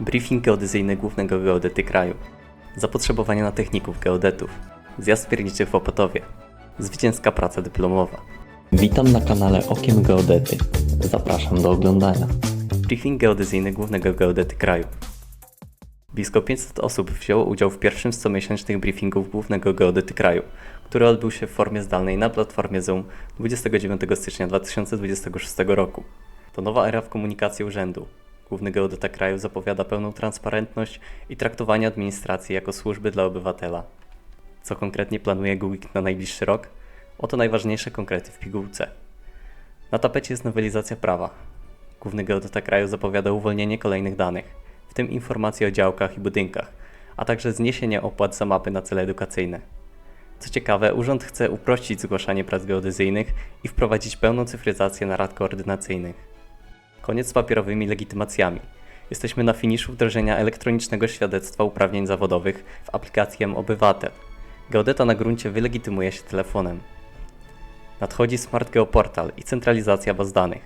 Briefing geodezyjny głównego geodety kraju. Zapotrzebowanie na techników geodetów. Zjazd pierniczy w Opotowie. Zwycięska praca dyplomowa. Witam na kanale Okiem Geodety. Zapraszam do oglądania. Briefing geodezyjny głównego geodety kraju. Blisko 500 osób wzięło udział w pierwszym z comiesięcznych briefingów głównego geodety kraju, który odbył się w formie zdalnej na platformie Zoom 29 stycznia 2026 roku. To nowa era w komunikacji urzędu. Główny geodeta kraju zapowiada pełną transparentność i traktowanie administracji jako służby dla obywatela. Co konkretnie planuje GUIK na najbliższy rok? Oto najważniejsze konkrety w pigułce. Na tapecie jest nowelizacja prawa. Główny geodeta kraju zapowiada uwolnienie kolejnych danych, w tym informacji o działkach i budynkach, a także zniesienie opłat za mapy na cele edukacyjne. Co ciekawe, urząd chce uprościć zgłaszanie prac geodezyjnych i wprowadzić pełną cyfryzację na rad koordynacyjnych. Koniec z papierowymi legitymacjami. Jesteśmy na finiszu wdrożenia elektronicznego świadectwa uprawnień zawodowych w aplikacji M-Obywatel. Geodeta na gruncie wylegitymuje się telefonem. Nadchodzi Smart Geoportal i centralizacja baz danych.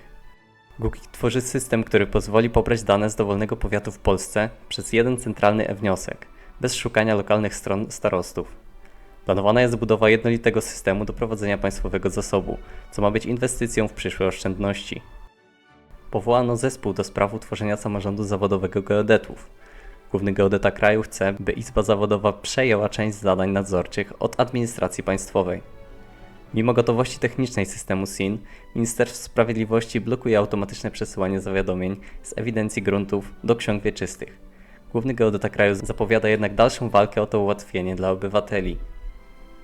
Google tworzy system, który pozwoli pobrać dane z dowolnego powiatu w Polsce przez jeden centralny e-wniosek, bez szukania lokalnych stron starostów. Planowana jest budowa jednolitego systemu do prowadzenia państwowego zasobu, co ma być inwestycją w przyszłe oszczędności. Powołano zespół do spraw utworzenia samorządu zawodowego geodetów. Główny geodeta kraju chce, by Izba Zawodowa przejęła część zadań nadzorczych od administracji państwowej. Mimo gotowości technicznej systemu SIN, Ministerstwo Sprawiedliwości blokuje automatyczne przesyłanie zawiadomień z ewidencji gruntów do ksiąg wieczystych. Główny geodeta kraju zapowiada jednak dalszą walkę o to ułatwienie dla obywateli.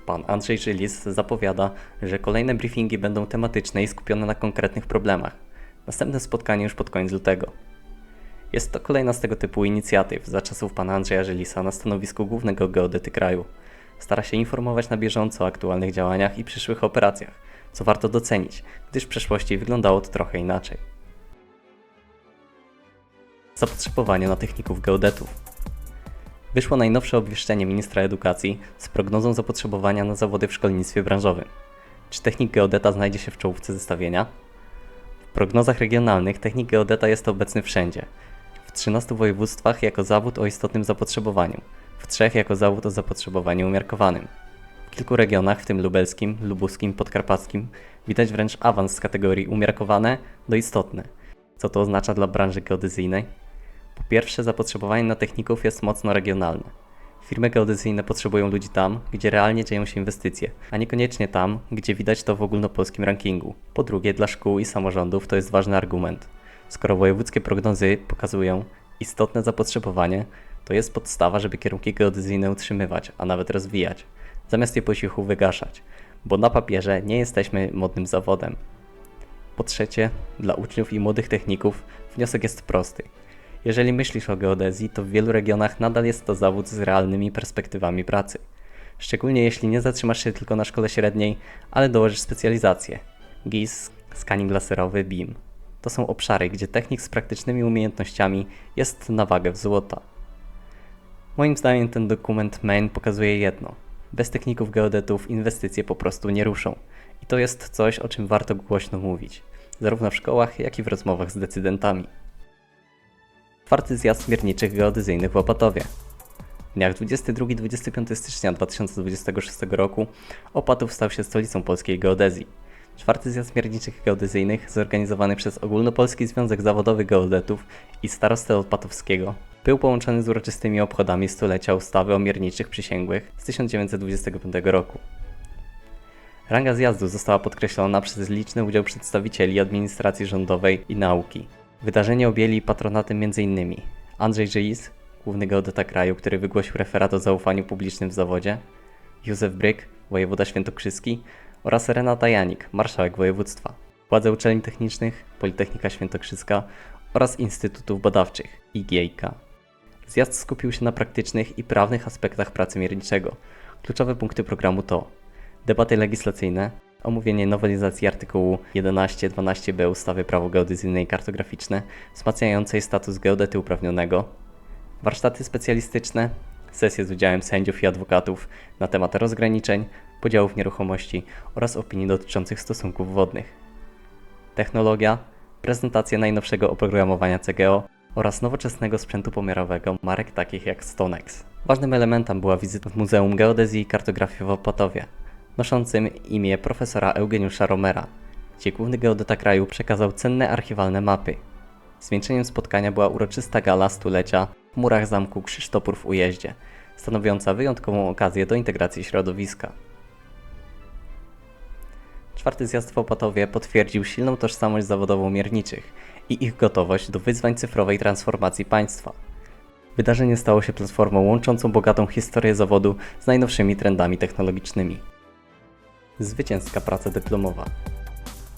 Pan Andrzej Żylis zapowiada, że kolejne briefingi będą tematyczne i skupione na konkretnych problemach. Następne spotkanie już pod koniec lutego. Jest to kolejna z tego typu inicjatyw za czasów pana Andrzeja Żylisa na stanowisku głównego geodety kraju. Stara się informować na bieżąco o aktualnych działaniach i przyszłych operacjach, co warto docenić, gdyż w przeszłości wyglądało to trochę inaczej. Zapotrzebowanie na techników geodetów. Wyszło najnowsze obwieszczenie ministra edukacji z prognozą zapotrzebowania na zawody w szkolnictwie branżowym. Czy technik geodeta znajdzie się w czołówce zestawienia? Prognozach regionalnych technik geodeta jest obecny wszędzie. W 13 województwach jako zawód o istotnym zapotrzebowaniu, w trzech jako zawód o zapotrzebowaniu umiarkowanym. W kilku regionach, w tym lubelskim, lubuskim, podkarpackim, widać wręcz awans z kategorii umiarkowane do istotne. Co to oznacza dla branży geodezyjnej? Po pierwsze, zapotrzebowanie na techników jest mocno regionalne. Firmy geodezyjne potrzebują ludzi tam, gdzie realnie dzieją się inwestycje, a niekoniecznie tam, gdzie widać to w ogólnopolskim rankingu. Po drugie, dla szkół i samorządów to jest ważny argument. Skoro wojewódzkie prognozy pokazują istotne zapotrzebowanie, to jest podstawa, żeby kierunki geodezyjne utrzymywać, a nawet rozwijać, zamiast je po cichu wygaszać, bo na papierze nie jesteśmy modnym zawodem. Po trzecie, dla uczniów i młodych techników wniosek jest prosty. Jeżeli myślisz o geodezji, to w wielu regionach nadal jest to zawód z realnymi perspektywami pracy. Szczególnie jeśli nie zatrzymasz się tylko na szkole średniej, ale dołożysz specjalizację. GIS, scanning laserowy, BIM. To są obszary, gdzie technik z praktycznymi umiejętnościami jest na wagę w złota. Moim zdaniem ten dokument main pokazuje jedno. Bez techników geodetów inwestycje po prostu nie ruszą. I to jest coś, o czym warto głośno mówić, zarówno w szkołach, jak i w rozmowach z decydentami. Czwarty zjazd mierniczych geodezyjnych w Opatowie. W dniach 22-25 stycznia 2026 roku Opatów stał się stolicą polskiej geodezji. Czwarty zjazd mierniczych geodezyjnych, zorganizowany przez Ogólnopolski Związek Zawodowy Geodetów i Starostę Opatowskiego, był połączony z uroczystymi obchodami stulecia ustawy o mierniczych przysięgłych z 1925 roku. Ranga zjazdu została podkreślona przez liczny udział przedstawicieli administracji rządowej i nauki. Wydarzenie objęli patronatem m.in. Andrzej Żyis, główny geodeta kraju, który wygłosił referat o zaufaniu publicznym w zawodzie, Józef Bryk, wojewoda świętokrzyski oraz Renata Janik, marszałek województwa, władze uczelni technicznych, Politechnika Świętokrzyska oraz Instytutów Badawczych IGIK. Zjazd skupił się na praktycznych i prawnych aspektach pracy mierniczego. Kluczowe punkty programu to debaty legislacyjne, omówienie nowelizacji artykułu 11-12b ustawy Prawo geodezyjne i kartograficzne, wzmacniającej status geodety uprawnionego, warsztaty specjalistyczne, sesje z udziałem sędziów i adwokatów na temat rozgraniczeń, podziałów nieruchomości oraz opinii dotyczących stosunków wodnych. Technologia, prezentacja najnowszego oprogramowania CGO oraz nowoczesnego sprzętu pomiarowego marek takich jak Stonex. Ważnym elementem była wizyta w Muzeum Geodezji i Kartografii w Opatowie, noszącym imię profesora Eugeniusza Romera, gdzie główny geodeta kraju przekazał cenne archiwalne mapy. Zwieńczeniem spotkania była uroczysta gala stulecia w murach zamku Krzysztopór w Ujeździe, stanowiąca wyjątkową okazję do integracji środowiska. Czwarty zjazd w Opatowie potwierdził silną tożsamość zawodową mierniczych i ich gotowość do wyzwań cyfrowej transformacji państwa. Wydarzenie stało się platformą łączącą bogatą historię zawodu z najnowszymi trendami technologicznymi. Zwycięska praca dyplomowa.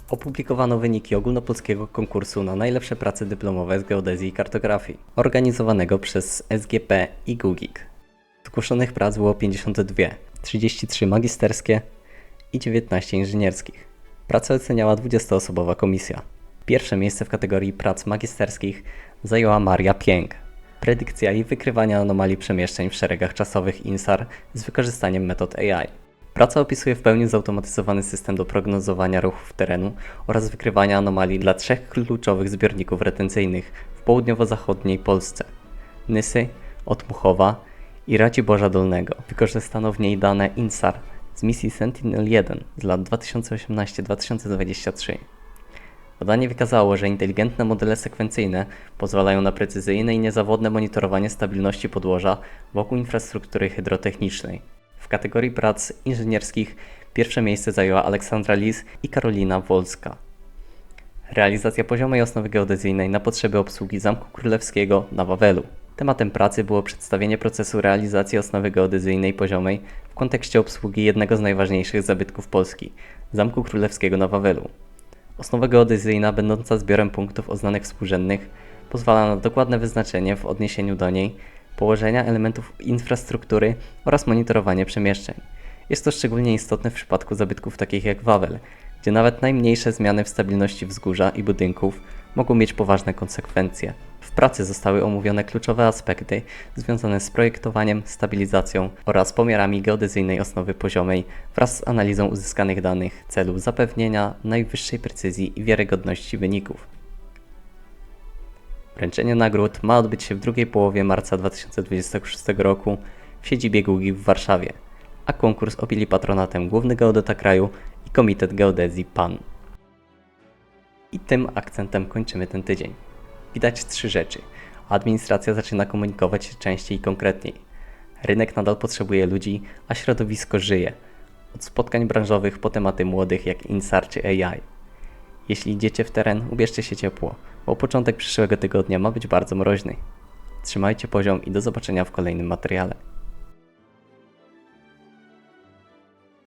Opublikowano wyniki ogólnopolskiego konkursu na najlepsze prace dyplomowe z geodezji i kartografii, organizowanego przez SGP i GUGIK. Zgłoszonych prac było 52, 33 magisterskie i 19 inżynierskich. Pracę oceniała 20-osobowa komisja. Pierwsze miejsce w kategorii prac magisterskich zajęła Maria Pięk. Predykcja i wykrywanie anomalii przemieszczeń w szeregach czasowych INSAR z wykorzystaniem metod AI. Praca opisuje w pełni zautomatyzowany system do prognozowania ruchów terenu oraz wykrywania anomalii dla trzech kluczowych zbiorników retencyjnych w południowo-zachodniej Polsce. Nysy, Otmuchowa i Raciborza Dolnego. Wykorzystano w niej dane INSAR z misji Sentinel-1 z lat 2018-2023. Badanie wykazało, że inteligentne modele sekwencyjne pozwalają na precyzyjne i niezawodne monitorowanie stabilności podłoża wokół infrastruktury hydrotechnicznej. Kategorii prac inżynierskich pierwsze miejsce zajęła Aleksandra Lis i Karolina Wolska. Realizacja poziomej osnowy geodezyjnej na potrzeby obsługi Zamku Królewskiego na Wawelu. Tematem pracy było przedstawienie procesu realizacji osnowy geodezyjnej poziomej w kontekście obsługi jednego z najważniejszych zabytków Polski Zamku Królewskiego na Wawelu. Osnowa geodezyjna, będąca zbiorem punktów oznanek współrzędnych, pozwala na dokładne wyznaczenie w odniesieniu do niej położenia elementów infrastruktury oraz monitorowanie przemieszczeń. Jest to szczególnie istotne w przypadku zabytków takich jak Wawel, gdzie nawet najmniejsze zmiany w stabilności wzgórza i budynków mogą mieć poważne konsekwencje. W pracy zostały omówione kluczowe aspekty związane z projektowaniem, stabilizacją oraz pomiarami geodezyjnej osnowy poziomej wraz z analizą uzyskanych danych w celu zapewnienia najwyższej precyzji i wiarygodności wyników. Wręczenie nagród ma odbyć się w drugiej połowie marca 2026 roku w siedzibie Gugi w Warszawie, a konkurs objęli patronatem Główny Geodeta Kraju i Komitet Geodezji PAN. I tym akcentem kończymy ten tydzień. Widać trzy rzeczy. Administracja zaczyna komunikować się częściej i konkretniej. Rynek nadal potrzebuje ludzi, a środowisko żyje. Od spotkań branżowych po tematy młodych jak INSAR czy AI. Jeśli idziecie w teren, ubierzcie się ciepło, bo początek przyszłego tygodnia ma być bardzo mroźny. Trzymajcie poziom i do zobaczenia w kolejnym materiale.